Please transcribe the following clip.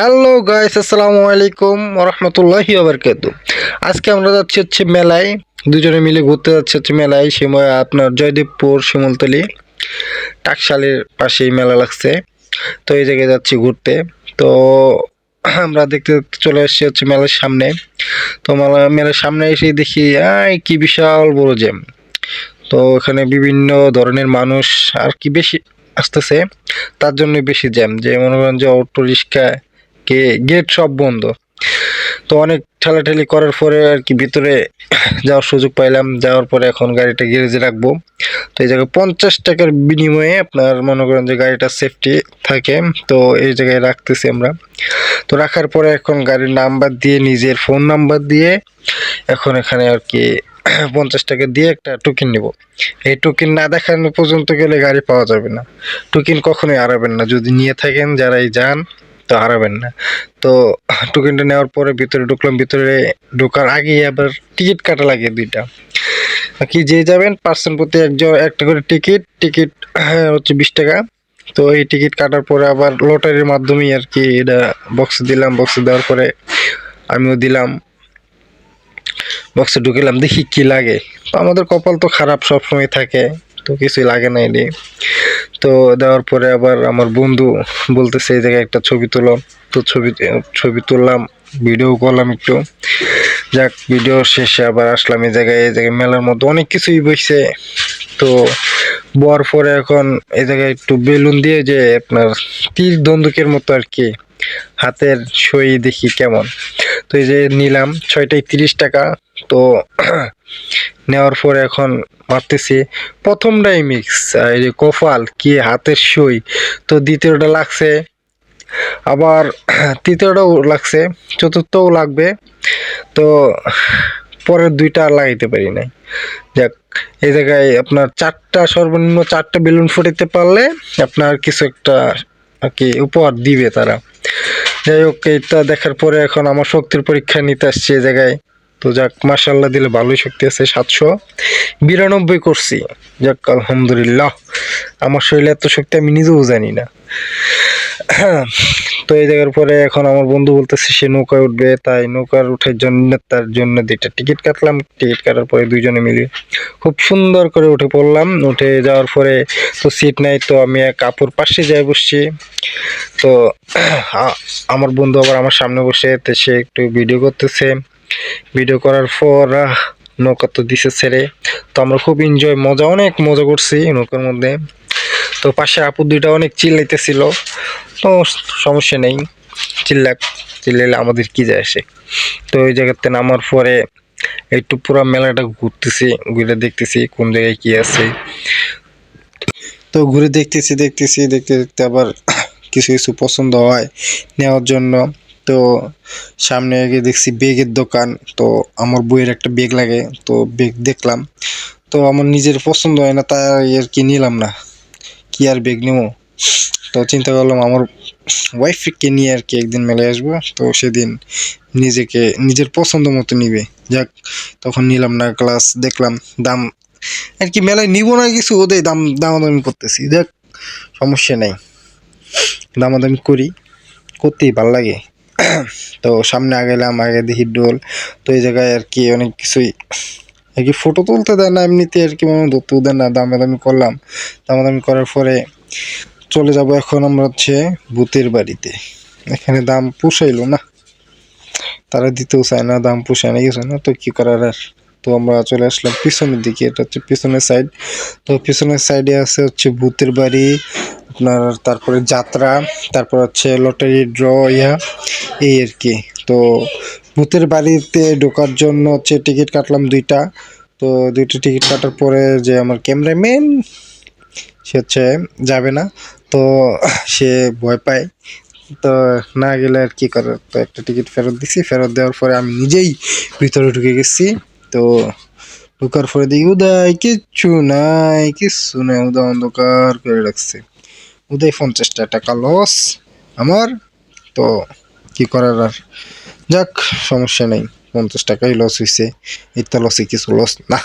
Hello guys আসসালামু আলাইকুম রহমতুল্লাহি আবরকাত আজকে আমরা যাচ্ছি হচ্ছে মেলায়। দুজনে মিলে ঘুরতে যাচ্ছি হচ্ছে মেলায়। সময় আপনার জয়দেবপুর, শিমুলতলি, টাকশালের পাশেই মেলা লাগছে। তো এই জায়গায় যাচ্ছি ঘুরতে। তো আমরা দেখতে চলে এসেছি হচ্ছে মেলার সামনে। তো মেলা, মেলার সামনে এসে দেখি, আয়, কি বিশাল বড় জ্যাম। তো এখানে বিভিন্ন ধরনের মানুষ আর কি বেশি আসতেছে, তার জন্য বেশি জ্যাম। যে মনে করেন যে অটো, রিক্সা কে গেট সব বন্ধ। তো অনেক ঠেলাঠেলি করার পরে আর কি ভিতরে যাওয়ার সুযোগ পাইলাম। যাওয়ার পরে এখন গাড়িটা গ্যারেজে রাখব। তো এই জায়গায় পঞ্চাশ টাকার বিনিময়ে আপনার মনে করেন যে গাড়িটা সেফটি থাকে, তো এই জায়গায় রাখতেছি আমরা। তো রাখার পরে এখন গাড়ির নাম্বার দিয়ে, নিজের ফোন নাম্বার দিয়ে এখন এখানে আর কি পঞ্চাশ টাকা দিয়ে একটা টোকেন নিব। এই টোকেন না দেখানো পর্যন্ত গেলে গাড়ি পাওয়া যাবে না। টোকেন কখনোই হারাবেন না। যদি নিয়ে থাকেন, যারাই যান তো হারাবেন না। তো টোকেনটা নেওয়ার পরে ভিতরে ঢুকলাম, ভিতরে ঢোকার আগেই আবার টিকিট কাটা লাগে দুইটা। কি যে যাবেন পার্সেন্ট প্রতি একজন একটা করে টিকিট টিকিট হচ্ছে বিশ টাকা। তো এই টিকিট কাটার পরে আবার লটারির মাধ্যমেই আর কি এটা বক্সে দিলাম বক্সে দেওয়ার পরে আমিও দিলাম। বক্সে ঢুকিলাম, দেখি কি লাগে। তো আমাদের কপাল তো খারাপ সব সময় থাকে। তো কিছুই লাগে না এটি তো দেওয়ার পরে আবার আমার বন্ধু বলতেছে, এই জায়গায় একটা ছবি তুলো। তো ছবি ছবি তুললাম, ভিডিও করলাম একটু। যাক, ভিডিও শেষে আবার আসলাম এই জায়গায় এই জায়গায় মেলার মধ্যে অনেক কিছুই বসছে তো বর পরে এখন এই জায়গায় একটু বেলুন দিয়ে যে আপনার তীর দন্দুকের মতো আর কি, হাতের সই দেখি কেমন। তো এই যে নিলাম, ছয়টায় তিরিশ টাকা। তো নেওয়ার পরে এখন ভাবতেছি প্রথমটাই মিক্স এই যে কপাল, কি হাতের সই। তো দ্বিতীয়টা লাগছে, আবার তৃতীয়টাও লাগছে, চতুর্থও লাগবে। তো পরের দুইটা আর লাগাইতে পারি নাই। যাক, এই জায়গায় আপনার চারটা, সর্বনিম্ন চারটা বেলুন ফুটাইতে পারলে আপনার কিছু একটা আর কি উপহার দিবে তারা। যাই হোক এটা দেখার পরে এখন আমার শক্তির পরীক্ষা নিতে আসছে এই জায়গায়। তো যাক মার্শাল্লাহ দিলে ভালোই শক্তি আছে, সাতশো। বিরানব্বই করছি। যাক, আলহামদুলিল্লাহ। আমার শরীরে এত শক্তি আমি নিজেও জানি না। তো এই জায়গার পরে এখন আমার বন্ধু বলতেছে, সে নৌকায় উঠবে। তাই নৌকার উঠার জন্য তার জন্য দুইটা টিকিট কাটলাম। টিকিট কাটার পরে দুইজনে মিলে খুব সুন্দর করে উঠে পড়লাম। উঠে যাওয়ার পরে তো সিট নাই, তো আমি এক কাপড় পাশে যাই বসছি। তো আমার বন্ধু আবার আমার সামনে বসে সে একটু ভিডিও করতেছে। ভিডিও করার পর নৌকা তো দিছে ছেড়ে। তো আমরা খুব এনজয় মজা, অনেক মজা করছি নৌকার মধ্যে। তো পাশে আপু দুইটা অনেক চিল্লাইতেছিল। তো সমস্যা নেই চিল্লাক চিল্লাইলে আমাদের কি যায় আসে। তো ওই জায়গাতে নামার পরে একটু পুরো মেলাটা ঘুরতেছি, ঘুরে দেখতেছি কোন জায়গায় কি আছে। তো ঘুরে দেখতেছি দেখতেছি, দেখতে দেখতে আবার কিছু কিছু পছন্দ হয় নেওয়ার জন্য। তো সামনে গিয়ে দেখছি বেগের দোকান, তো আমার বইয়ের একটা বেগ লাগে, তো বেগ দেখলাম। তো আমার নিজের পছন্দ হয় না, তাই আর কি নিলাম না, কি আর বেগ নেব? তো চিন্তা করলাম আমার ওয়াইফকে নিয়ে আর কি একদিন মেলে আসব, তো সেদিন নিজেকে, নিজের পছন্দ মতো নিবে। যাক, তখন নিলাম না ক্লাস দেখলাম, দাম আর কি মেলায় নিব না কিছু, ওদের দাম, দামাদামি করতেছি। দেখ সমস্যা নেই, দামাদামি করি, করতেই ভালো লাগে। তো সামনে আগাইলাম আগে দেখি ডোল। তো এই জায়গায় আর কি অনেক কিছুই, আর কি ফটো তুলতে দেয় না এমনিতে আর কি মনে ধরতেও দেয় না, দামাদামি করলাম। দামাদামি করার পরে চলে যাব এখন আমরা হচ্ছে ভূতের বাড়িতে। এখানে দাম পোষাইলো না। তারা দিতেও চায় না, দাম পোষায় না কিছু না, তো কী করার আর? তো আমরা চলে আসলাম পিছনের দিকে, এটা হচ্ছে পিছনের সাইড তো পিছনের সাইডে আছে হচ্ছে ভূতের বাড়ি। আপনার তারপরে যাত্রা, তারপর হচ্ছে লটারি ড্র ইয়া, এই আর কি। তো ভূতের বাড়িতে ঢোকার জন্য হচ্ছে টিকিট কাটলাম দুইটা। তো দুইটা টিকিট কাটার পরে যে আমার ক্যামেরাম্যান সে হচ্ছে যাবে না। তো সে ভয় পায়। তো না গেলে আর কি করার তো একটা টিকিট ফেরত দিছি। ফেরত দেওয়ার পরে আমি নিজেই ভিতরে ঢুকে গেছি। তো ঢোকার পরে দেখি, উদয়, কিচ্ছু নাই কিচ্ছু নাই। উদয় অন্ধকার করে রাখছে। উদয় পঞ্চাশটা টাকা লস আমার। তো কি করার আর? যাক, সমস্যা নেই। পঞ্চাশ টাকাই লস হয়েছে এর তো লসে কিছু লস না।